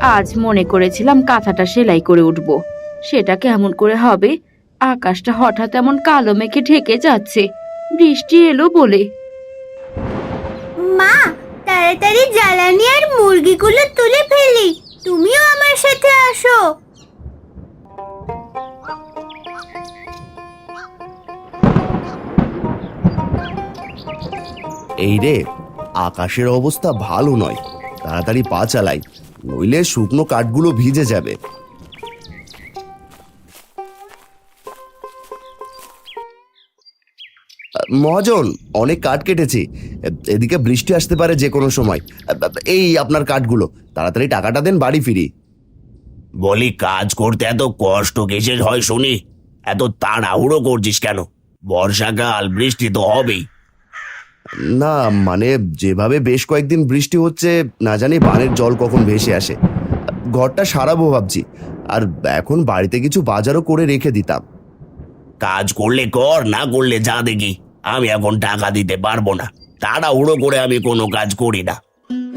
আজ মনে করেছিলাম কাঁথাটা সেলাই করে উঠব। সেটা কেমন করে হবে? আকাশটা হঠাৎ এমন কালো মেঘে ঢেকে যাচ্ছে। বৃষ্টি এলো বলে। মা তাড়াতাড়ি জ্বালানি আর মুরগিগুলো তুলে ফেলি। তুমিও আমার সাথে আসো। এই রে আকাশের অবস্থা ভালো নয়। তাড়াতাড়ি পা চালাই। নইলে শুকনো কাঠগুলো ভিজে যাবে। মহাজন, অনেক কাঠ কেটেছি। এদিকে বৃষ্টি আসতে পারে যে কোনো সময়। এই আপনার কাঠগুলো, তাড়াতাড়ি টাকাটা দেন বাড়ি ফিরি। বলি, কাজ করতে এত কষ্ট কিসের হয় শুনি? এত তাড়াহুড়ো করছিস কেন? বর্ষাকাল, বৃষ্টি তো হবেই। না মানে যেভাবে বেশ কয়েকদিন বৃষ্টি হচ্ছে, না জানি বানের জল কখন ভেসে আসে। ঘরটা সারাবো ভাবছি। আর এখন বাড়িতে কিছু বাজারও করে রেখে দিতাম। কাজ করলে কর, না করলে যা দেখি। আমি এখন টাকা দিতে পারব না। তাড়াহুড়ো করে আমি কোনো কাজ করি না।